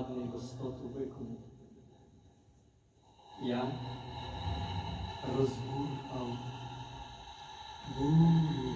ладний достоту виконати. Я розбурхав бурю.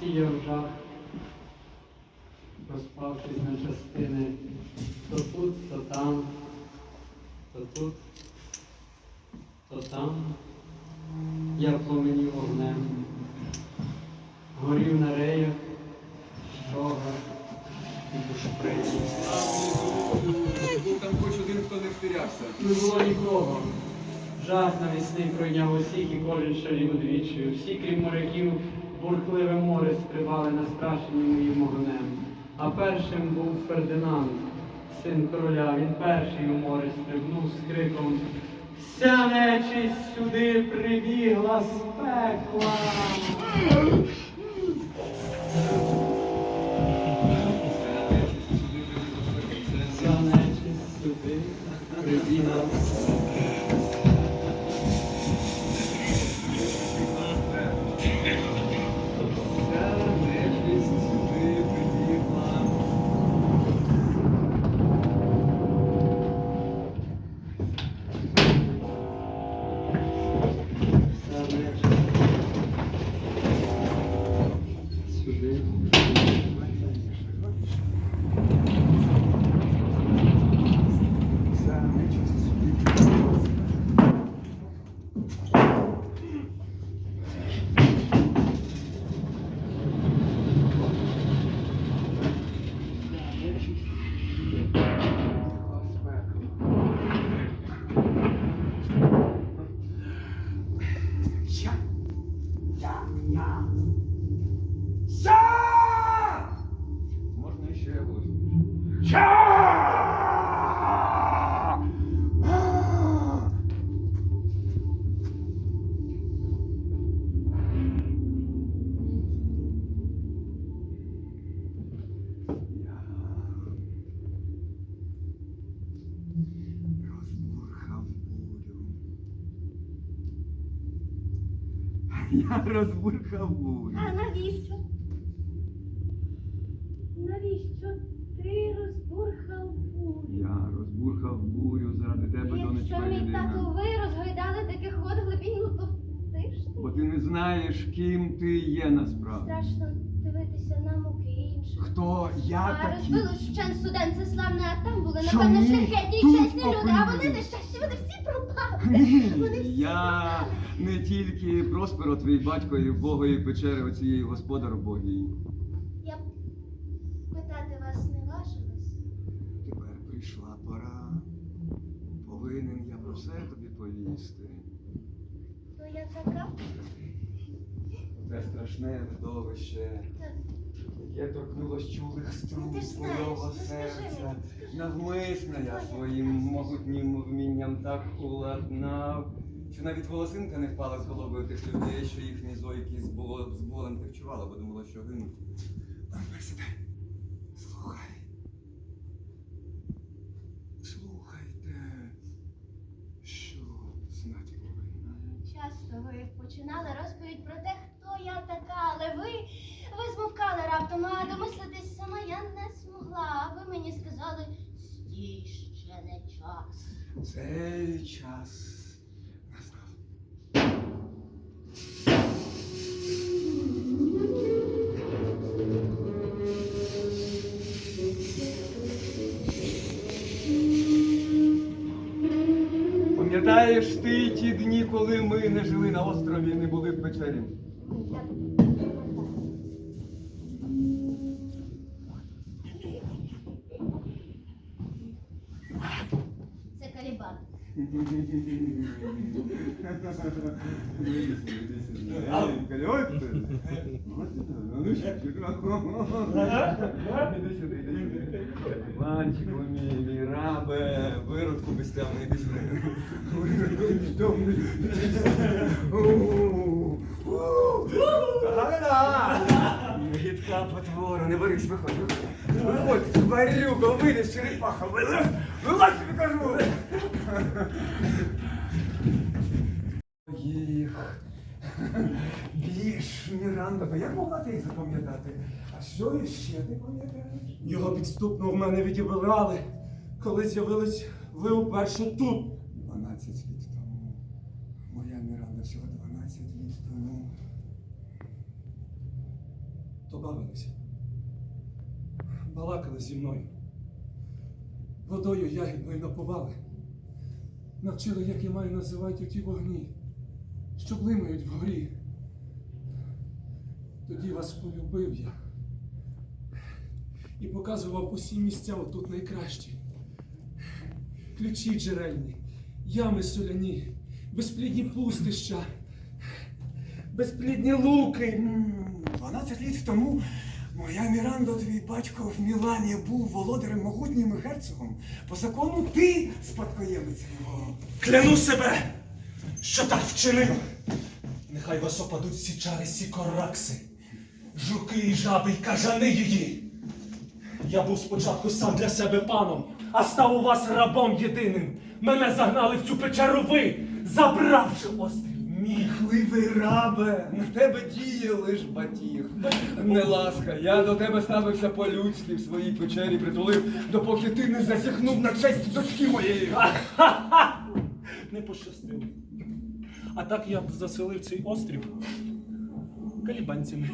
Сіяв жах, розпавшись на частини то тут, то там, то тут, то там. Я пламенів вогнем, горів на реях, щогах і бушприті. Був там хоч один, хто не втирявся. Не було нікого. Жах навісний пройняв усіх і кожен шалів удвічі. Всі, крім моряків, бурхливе море стрибали настрашені моїм огнем. А першим був Фердинанд, син короля. Він перший у море стрибнув з криком. Вся нечисть сюди прибігла з пекла. Вся нечисть сюди прибігла з Вся 샤, 샤, 야. Я розбурхавую. А навіщо? Навіщо ти розбурхав бурю? Я розбурхав бурю заради тебе, Якщо донечка мій єдина. ви розгойдали таких ход глибінь, ну то ти ж Бо ти не знаєш, ким ти є насправді. страшно дивитися на муки інших. Хто я А такий? розбилось вщен студент, це славне, а там були, Що напевно, ні? шляхетні і Тут чесні люди, а вони опинились. нещасті, вони всі пропали. Ні, Вони всі я пропали. не тільки Просперо, твій батько і Богої печери оцієї господар Богії. Я б питати вас не важилась. Тепер прийшла пора. Повинен я про все тобі повісти. То я така, Те страшне видовище, так, Я торкнулась чулих струн свого ну серця. Навмисно я своїм могутнім вмінням так уладнав, що навіть волосинка не впала з голови тих людей, що їхні зойки з, болем півчували, бо думала, що гинуть. Тепер сідай. Слухай. Слухайте, що знати повинна. Часто ви починали розповідь про те, хто я така, але ви, ви змовкали раптом, а домислитись сама я не змогла. А ви мені сказали, стій ще не час. Цей час. Пам'ятаєш ти ті дні, коли ми не жили на острові і не були в печері? Це калібан. Іванчику мій, мій рабе, виродку безтямний, іди сюди. Виродку безтямний, сюди. Та-да! Гідка потвора, не борись, виходь, виходь. Виходь, тварюка, виліз, черепаха, вилазь, вилазь, тобі кажу. Їх. Більш, Міранда, та як могла ти їх запам'ятати? А що іще ти пам'ятаєш? Його підступно в мене відібрали, коли з'явились ви уперше тут. 12 літ тому. Моя Міранда всього 12 літ тому. То бавилися. Балакали зі мною. Водою ягідною напували. Навчили, як я маю називати ті вогні, що блимають вгорі. Тоді вас полюбив я і показував усі місця отут найкращі. Ключі джерельні, ями соляні, безплідні пустища, безплідні луки. М, 12 літ тому моя Міранда, твій батько в Мілані був володарем могутнім герцогом. По закону ти спадкоємець його. Кляну себе, що так вчинив. Нехай вас опадуть всі чари сі коракси, жуки і жаби й кажани її. Я був спочатку сам для себе паном, а став у вас рабом єдиним. Мене загнали в цю печеру ви, забравши острів мій. Міхливий рабе, на тебе діє лиш батіг. Не ласка, я до тебе ставився по-людськи в своїй печері притулив, допоки ти не засяхнув на честь дочки моєї. Не пощастило. А так я б заселив цей острів калібанцями.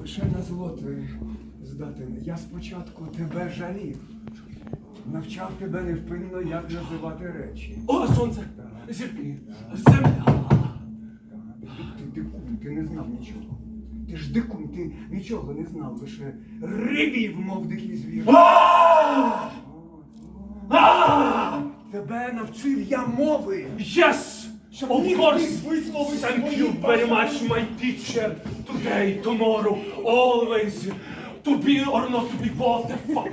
Лише на зло ти здатен. Я спочатку тебе жалів. Навчав тебе невпинно, як називати речі. О, сонце! Зірки! Земля! Ти дикун, ти не знав нічого. Ти ж дикун, ти нічого не знав, лише ревів, мов дикий звір. Тебе навчив я мови. Yes! Щоб Of course! Thank you very much, my teacher. Today, tomorrow, always. To be or not to be, what the fuck?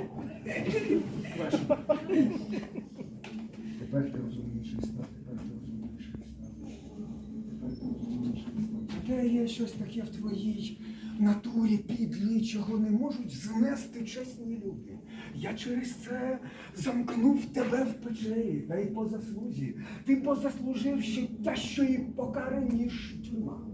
Тепер ти розумніший став, тепер ти. Тепер ти. Таке є щось таке в твоїй натурі підлі, чого не можуть знести чесні люди. Я через це замкнув тебе в печері, та й по заслузі. Ти позаслужив ще тяжчої покари, ніж тюрма.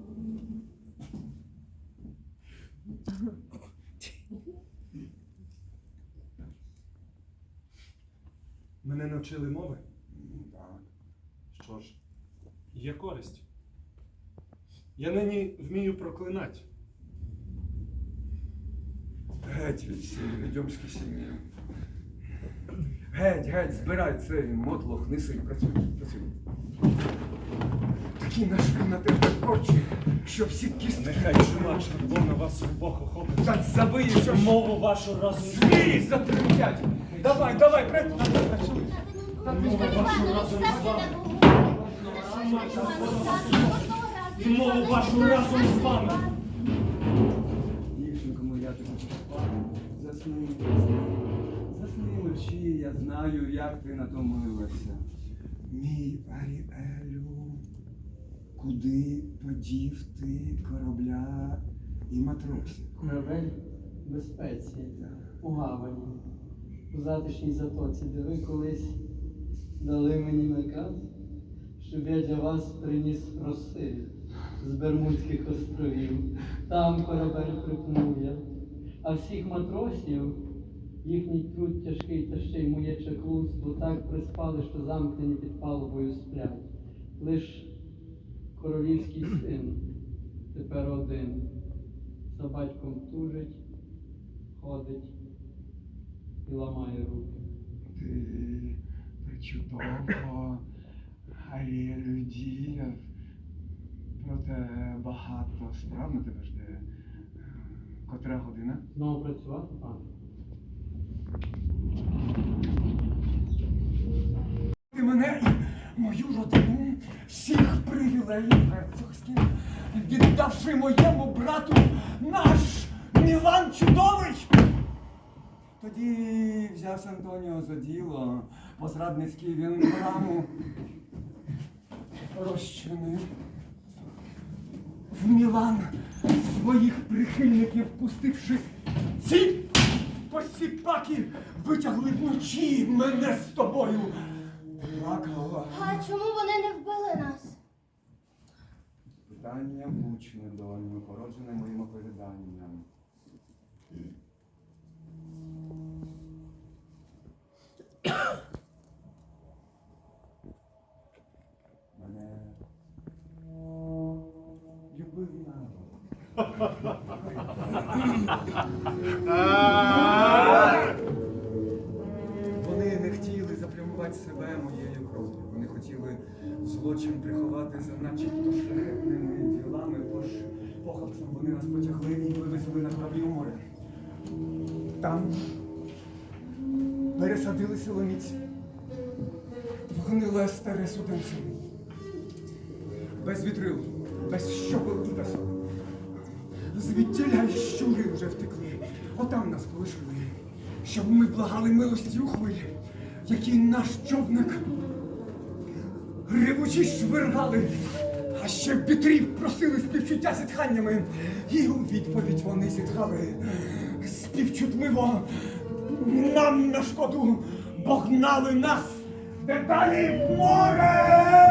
Мене навчили мови. Так. Що ж, є користь. Я нині вмію проклинати. Геть від сім'ї, відьомські сім'ї. Геть, геть, збирай цей мотлох, неси, працюй, працюй. Такі наші на тебе очі, що всі кістки. Нехай чума червона вас обох охопить. Так забиє, що Мову вашу разом звірі затремтять. Давай, давай, працюй, працюй. Ж вашу разом з вами. і мову вашу разом з вами. Спати? Засни, засни. Засни вночі, я знаю, як ти натомилася. Мій Аріелю, куди подів ти корабля і матросів? Корабель в безпеці, у гавані, у затишній затоці, де ви колись дали мені наказ, щоб я для вас приніс роси з Бермудських островів. Там корабель припнує, а всіх матросів їхній труд тяжкий та ще й моє чаклунство так приспали, що замкнені під палубою сплять. Лиш королівський син тепер один за батьком тужить, ходить і ламає руки. Ти причудово Аріелю діяв. Проте багато справ на тебе жде. Котра година? Знову працювати, пане? Ти мене і мою родину всіх привілеїв герцогських, віддавши моєму брату наш Мілан чудовий. Тоді взявся Антоніо за діло, позрадницький він браму розчинив. В Мілан своїх прихильників пустивши ці посіпаки витягли вночі мене з тобою. Плакала. А чому вони не вбили нас? Питання мучне, доню, породжене моїм оповіданням. Хотіли злочин приховати за начебто шляхетними ділами, тож похапцем вони нас потягли і вивезли на кораблі у море. Там пересадили силоміць в старе суденце. Без вітрил, без щопил і песок. Звідтіля щури вже втекли. Отам нас полишили, щоб ми благали милості у хвилі, які наш човник ревучі швиргали, а ще вітрів просили співчуття зітханнями. І у відповідь вони зітхали співчутливо нам на шкоду, бо гнали нас дедалі в море.